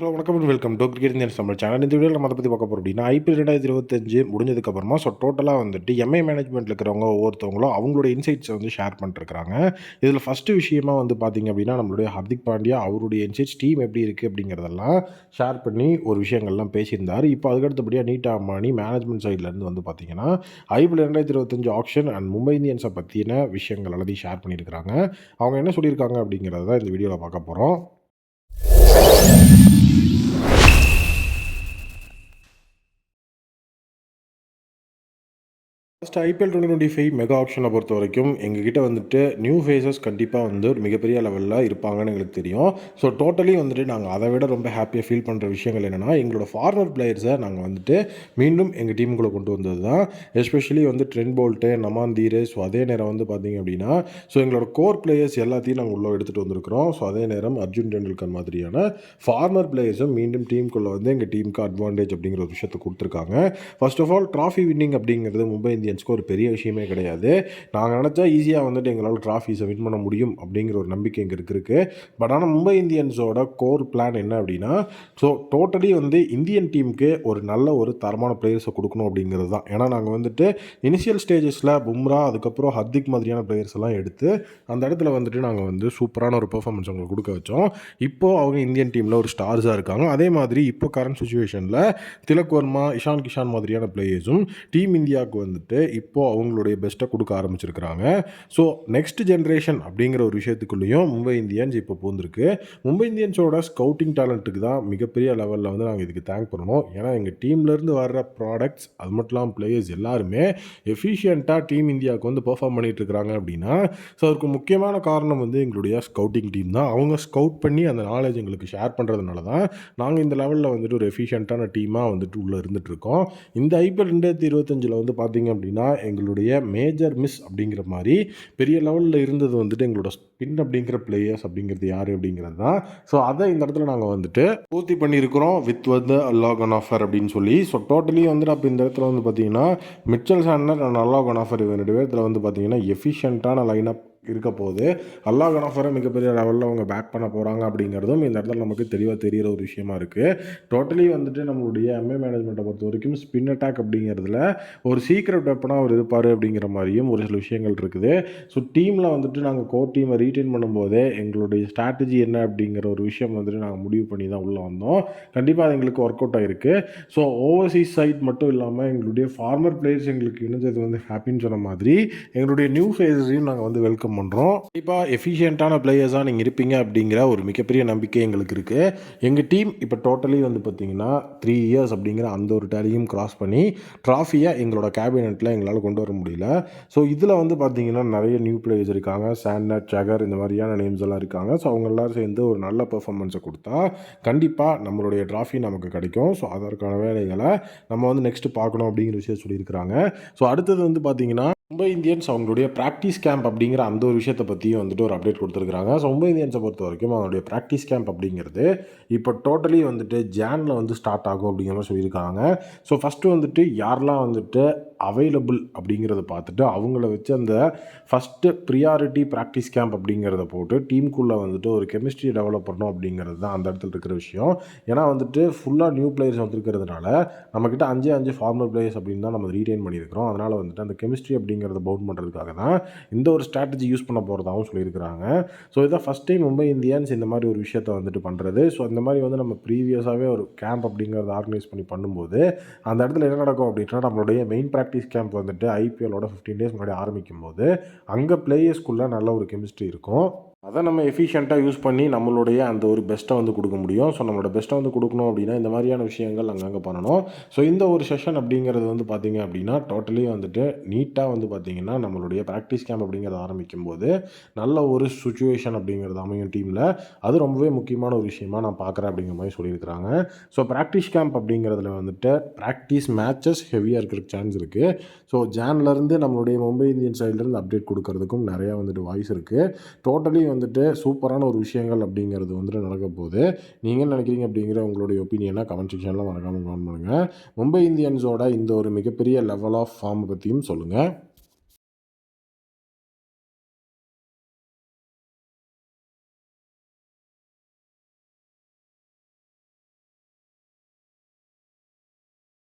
Hello வணக்கம் welcome to cricket Indians Tamil channel இந்த வீடியோவில் நம்ம அதை பற்றி பார்க்க போகிறோம் அப்படின்னா ஐபிஎல் ரெண்டாயிரத்தி இருபத்தஞ்சு முடிஞ்சதுக்கப்புறமா ஸோ டோட்டலாக வந்துட்டு எம்ஐ மேனேஜ்மெண்ட்டில் இருக்கிறவங்க ஒவ்வொருத்தவங்களும் அவங்களோட இன்சைட்ஸை வந்து ஷேர் பண்ணிருக்காங்க இதில் ஃபஸ்ட்டு விஷயமா வந்து பார்த்தீங்க அப்படின்னா நம்மளுடைய ஹர்திக் பாண்டியா அவருடைய இன்சைட்ஸ் டீம் எப்படி இருக்குது அப்படிங்கிறதெல்லாம் ஷேர் பண்ணி ஒரு விஷயங்கள்லாம் பேசியிருந்தார். இப்போ அதுக்கடுத்தபடியாக நீட்டா அம்பானி மேனேஜ்மெண்ட் சைட்லேருந்து வந்து பார்த்தீங்கன்னா ஐபிஎல் ரெண்டாயிரத்தி இருபத்தஞ்சு ஆப்ஷன் அண்ட் மும்பை இந்தியன்ஸை பற்றின விஷயங்கள் எல்லாத்தையும் ஷேர் பண்ணியிருக்கிறாங்க. அவங்க என்ன சொல்லியிருக்காங்க அப்படிங்கிறத இந்த வீடியோவில் பார்க்க போகிறோம் first IPL twenty twenty five mega ஆப்ஷனை பொறுத்த வரைக்கும் எங்ககிட்ட வந்துட்டு நியூ ஃபேஸஸ் கண்டிப்பாக வந்து ஒரு மிகப்பெரிய லெவலில் இருப்பாங்கன்னு எங்களுக்கு தெரியும். ஸோ டோட்டலி வந்துட்டு நாங்கள் அதை விட ரொம்ப ஹாப்பியாக ஃபீல் பண்ணுற விஷயங்கள் என்னென்னா எங்களோட ஃபார்மர் பிளேயர்ஸை நாங்கள் வந்துட்டு மீண்டும் எங்கள் டீமுக்குள்ளே கொண்டு வந்தது தான். எஸ்பெஷலி வந்து Trent Boult Naman Dhir so அதே நேரம் வந்து பார்த்தீங்க அப்படின்னா ஸோ எங்களோட கோர் பிளேயர்ஸ் எல்லாத்தையும் நாங்கள் உள்ளே எடுத்துகிட்டு வந்திருக்கிறோம். ஸோ அதே நேரம் அர்ஜுன் டெண்டுல்கர் மாதிரியான ஃபார்மர் பிளேயர்ஸும் மீண்டும் டீமுக்குள்ளே வந்து எங்கள் டீமுக்கு அட்வான்டேஜ் அப்படிங்கிற ஒரு விஷயத்தை கொடுத்துருக்காங்க. First of all trophy winning அப்படிங்கிறது மும்பை இந்தியன்ஸ்க்கு ஒரு பெரிய விஷயமே கிடையாது. நாங்கள் நினச்சா ஈஸியாக வந்துட்டு எங்களால் ட்ராஃபீஸை வின் பண்ண முடியும் அப்படிங்கிற ஒரு நம்பிக்கை எங்களுக்கு இருக்குது பட் ஆனால் மும்பை இந்தியன்ஸோட கோர் பிளான் என்ன அப்படின்னா ஸோ டோட்டலி வந்து இந்தியன் டீமுக்கு ஒரு நல்ல ஒரு தரமான பிளேயர்ஸை கொடுக்கணும் அப்படிங்கிறது தான். ஏன்னா நாங்கள் வந்துட்டு இனிஷியல் ஸ்டேஜஸில் பும்ரா அதுக்கப்புறம் ஹர்திக் மாதிரியான பிளேயர்ஸ் எல்லாம் எடுத்து அந்த இடத்துல வந்துட்டு நாங்கள் வந்து சூப்பரான ஒரு பெர்ஃபார்மன்ஸ் அவங்களுக்கு கொடுக்க வச்சோம். இப்போது அவங்க இந்தியன் டீமில் ஒரு ஸ்டார்ஸாக இருக்காங்க. அதே மாதிரி இப்போ கரண்ட் சுச்சுவேஷனில் திலக் வர்மா இஷான் கிஷான் மாதிரியான பிளேயர்ஸும் டீம் இந்தியாவுக்கு வந்துட்டு இப்போது அவங்களுடைய பெஸ்ட்டை கொடுக்க ஆரம்பிச்சிருக்கிறாங்க. ஸோ நெக்ஸ்ட் ஜென்ரேஷன் அப்படிங்கிற ஒரு விஷயத்துக்குள்ளேயும் மும்பை இந்தியன்ஸ் இப்போ பூந்திருக்கு மும்பை இந்தியன்ஸோட ஸ்கவுட்டிங் டேலண்ட்டுக்கு தான் மிகப்பெரிய லெவலில் வந்து நாங்கள் இதுக்கு தேங்க் பண்ணணும். ஏன்னா எங்கள் டீம்லேருந்து வர்ற ப்ராடக்ட்ஸ் அது மட்டும் இல்லாமல் பிளேயர்ஸ் எல்லாருமே எஃபிஷியண்ட்டாக டீம் இந்தியாவுக்கு வந்து பெர்ஃபார்ம் பண்ணிகிட்டு இருக்கிறாங்க அப்படின்னா ஸோ அதுக்கு முக்கியமான காரணம் வந்து எங்களுடைய ஸ்கவுட்டிங் டீம் தான். அவங்க ஸ்கவுட் பண்ணி அந்த நாலேஜ் எங்களுக்கு ஷேர் பண்ணுறதுனால தான் நாங்கள் இந்த லெவலில் வந்துட்டு ஒரு எஃபிஷியண்ட்டான டீமாக வந்துட்டு உள்ளே இருந்துகிட்ருக்கோம் இந்த ஐபிஎல் ரெண்டாயிரத்தி இருபத்தஞ்சில் வந்து பார்த்தீங்க அப்படின்னா எங்களுடைய மேஜர் மிஸ் அப்படிங்கிற மாதிரி பெரிய லெவலில் இருந்தது வந்துட்டு எங்களோட ஸ்பின் அப்படிங்கிற பிளேயர்ஸ் அப்படிங்கிறது யார் அப்படிங்கிறது தான். ஸோ அதை இந்த இடத்துல நாங்கள் வந்துட்டு பூர்த்தி பண்ணியிருக்கிறோம் வித் வந்து அல்லாகன் ஆஃபர் அப்படின்னு சொல்லி. ஸோ டோட்டலி வந்துட்டு அப்போ இந்த இடத்துல வந்து பார்த்தீங்கன்னா மிச்சல் சாண்டர் அண்ட் அன் ஆஃபர் இவங்க ரெண்டு பேர்த்தில் வந்து பார்த்தீங்கன்னா எஃபிஷியண்ட்டான லைனப் இருக்க போகுது அல்லா கனாஃபரை மிகப்பெரிய லெவலில் அவங்க பேக் பண்ண போகிறாங்க அப்படிங்கிறதும் இந்த இடத்துல நமக்கு தெளிவாக தெரிகிற ஒரு விஷயமா இருக்குது டோட்டலி வந்துட்டு நம்மளுடைய எம்ஏ மேனேஜ்மெண்ட்டை பொறுத்த வரைக்கும் ஸ்பின் அட்டாக் அப்படிங்கிறதுல ஒரு சீக்கிரம் வெப்பனாக அவர் இருப்பார் அப்படிங்கிற மாதிரியும் ஒரு சில விஷயங்கள் இருக்குது. ஸோ டீமில் வந்துட்டு நாங்கள் கோர் டீமை ரீட்டைன் பண்ணும்போதே எங்களுடைய ஸ்ட்ராட்டஜி என்ன அப்படிங்கிற ஒரு விஷயம் வந்துட்டு நாங்கள் முடிவு பண்ணி தான் உள்ளே வந்தோம். கண்டிப்பாக அது எங்களுக்கு ஒர்க் அவுட் ஆகிருக்கு ஸோ ஓவர்சீஸ் சைட் மட்டும் இல்லாமல் எங்களுடைய ஃபார்மர் பிளேயர்ஸ் எங்களுக்கு இணைஞ்சது வந்து ஹாப்பின்னு சொன்ன மாதிரி எங்களுடைய நியூ ஃபேஸையும் நாங்கள் வந்து வெல்கம் பண்ணுறோம் கண்டிப்பாக எஃபிஷியண்ட்டான பிளேயர்ஸாக நீங்கள் இருப்பீங்க அப்படிங்கிற ஒரு மிகப்பெரிய நம்பிக்கை எங்களுக்கு இருக்குது எங்கள் டீம் இப்போ டோட்டலி வந்து பார்த்தீங்கன்னா த்ரீ இயர்ஸ் அப்படிங்கிற அந்த ஒரு டேலியும் கிராஸ் பண்ணி ட்ராஃபியை எங்களோட கேபினெட்டில் எங்களால் கொண்டு வர முடியல. ஸோ இதில் வந்து பார்த்தீங்கன்னா நிறைய நியூ பிளேயர்ஸ் இருக்காங்க. சாண்டர் சகர் இந்த மாதிரியான நேம்ஸ் எல்லாம் இருக்காங்க. ஸோ அவங்க எல்லாரும் சேர்ந்து ஒரு நல்ல பெர்ஃபார்மன்ஸை கொடுத்தா கண்டிப்பாக நம்மளுடைய ட்ராஃபி நமக்கு கிடைக்கும். ஸோ அதற்கான வேலைகளை நம்ம வந்து நெக்ஸ்ட்டு பார்க்கணும் அப்படிங்கிற விஷயம் சொல்லியிருக்கிறாங்க. ஸோ அடுத்தது வந்து பார்த்தீங்கன்னா மும்பை இந்தியன்ஸ் அவங்களுடைய ப்ராக்டிஸ் கேம்ப் அப்படிங்கிற அந்த ஒரு விஷயத்தை பற்றியும் வந்துட்டு ஒரு அப்டேட் கொடுத்துருக்காங்க ஸோ மும்பை இந்தியன்ஸை பொறுத்த வரைக்கும் அவங்களுடைய ப்ராக்டிஸ் கேம்ப் அப்படிங்கிறது இப்போ டோட்டலி வந்துட்டு ஜேனில் வந்து ஸ்டார்ட் ஆகும் அப்படிங்கிற மாதிரி சொல்லியிருக்காங்க. ஸோ ஃபஸ்ட்டு வந்துட்டு யாரெல்லாம் வந்துட்டு அவைலபிள் அப்படிங்கிறத பார்த்துட்டு அவங்கள வச்சு அந்த ஃபஸ்ட்டு ப்ரியாரிட்டி ப்ராக்டிஸ் கேம்ப் அப்படிங்கிறத போட்டு டீமுக்குள்ளே வந்துட்டு ஒரு கெமிஸ்ட்ரி டெவலப் பண்ணணும் அப்படிங்கிறது தான் அந்த இடத்துல இருக்கிற விஷயம். ஏன்னா வந்துட்டு ஃபுல்லாக நியூ பிளேயர்ஸ் வந்துருக்கிறதுனால நம்மக்கிட்ட அஞ்சு அஞ்சு ஃபார்மல் பிளேயர்ஸ் அப்படின்னு தான் நம்ம ரீடைன் பண்ணியிருக்கிறோம். அதனால் வந்துட்டு அந்த கெமிஸ்ட்ரி அப்படிங்கிறத பவுன் பண்ணுறதுக்காக தான் இந்த ஒரு ஸ்ட்ராட்டஜி யூஸ் பண்ண போகிறதாகவும் சொல்லியிருக்கிறாங்க. ஸோ இதான் ஃபஸ்ட் டைம் மும்பை இந்தியன்ஸ் இந்த மாதிரி ஒரு விஷயத்தை வந்துட்டு பண்ணுறது ஸோ இந்த மாதிரி வந்து நம்ம ப்ரீவியஸாகவே ஒரு கேம்ப் அப்படிங்கிறத ஆர்கனைஸ் பண்ணி பண்ணும்போது அந்த இடத்துல என்ன நடக்கும் அப்படின்னா நம்மளுடைய மெயின் ப்ராக்டிஸ் கேம்ப் வந்துட்டு ஐபிஎலோட ஃபிஃப்டீன் டேஸ் முன்னாடி ஆரம்பிக்கும் போது அங்கே பிளேயர்ஸ்குள்ளே நல்ல ஒரு கெமிஸ்ட்ரி இருக்கும். அதை நம்ம எஃபிஷியண்ட்டாக யூஸ் பண்ணி நம்மளுடைய அந்த ஒரு பெஸ்ட்டை வந்து கொடுக்க முடியும். ஸோ நம்மளோட பெஸ்ட்டை வந்து கொடுக்கணும் அப்படின்னா இந்த மாதிரியான விஷயங்கள் அங்கங்கே பண்ணணும். ஸோ இந்த ஒரு செஷன் அப்படிங்கிறது வந்து பார்த்திங்க அப்படின்னா டோட்டலி வந்துட்டு நீட்டாக வந்து பார்த்திங்கன்னா நம்மளுடைய ப்ராக்டிஸ் கேம்ப் அப்படிங்கிறத ஆரம்பிக்கும் போது நல்ல ஒரு சுச்சுவேஷன் அப்படிங்கிறது அமையும் டீமில் அது ரொம்பவே முக்கியமான ஒரு விஷயமா நான் பார்க்குறேன் அப்படிங்கிற மாதிரி சொல்லியிருக்கிறாங்க. ஸோ ப்ராக்டிஸ் கேம்ப் அப்படிங்கிறதுல வந்துட்டு ப்ராக்டிஸ் மேட்சஸ் ஹெவியாக இருக்கிற சான்ஸ் இருக்குது ஸோ ஜான்லேருந்து நம்மளுடைய மும்பை இந்தியன் சைட்லேருந்து அப்டேட் கொடுக்கறதுக்கும் நிறையா வந்துட்டு வாய்ஸ் இருக்குது டோட்டலி வந்துட்டு சூப்பரான ஒரு விஷயங்கள் அப்படிங்கிறது வந்துட்டு நடக்க போகுது நீங்கள் என்ன நினைக்கிறீங்க அப்படிங்கிற உங்களுடைய ஒப்பீனியனை கமெண்ட் செக்ஷனில் மறக்காமல் கமெண்ட் பண்ணுங்கள் மும்பை இந்தியன்ஸோட இந்த ஒரு மிகப்பெரிய லெவல் ஆஃப் ஃபார்மை பற்றியும் சொல்லுங்கள்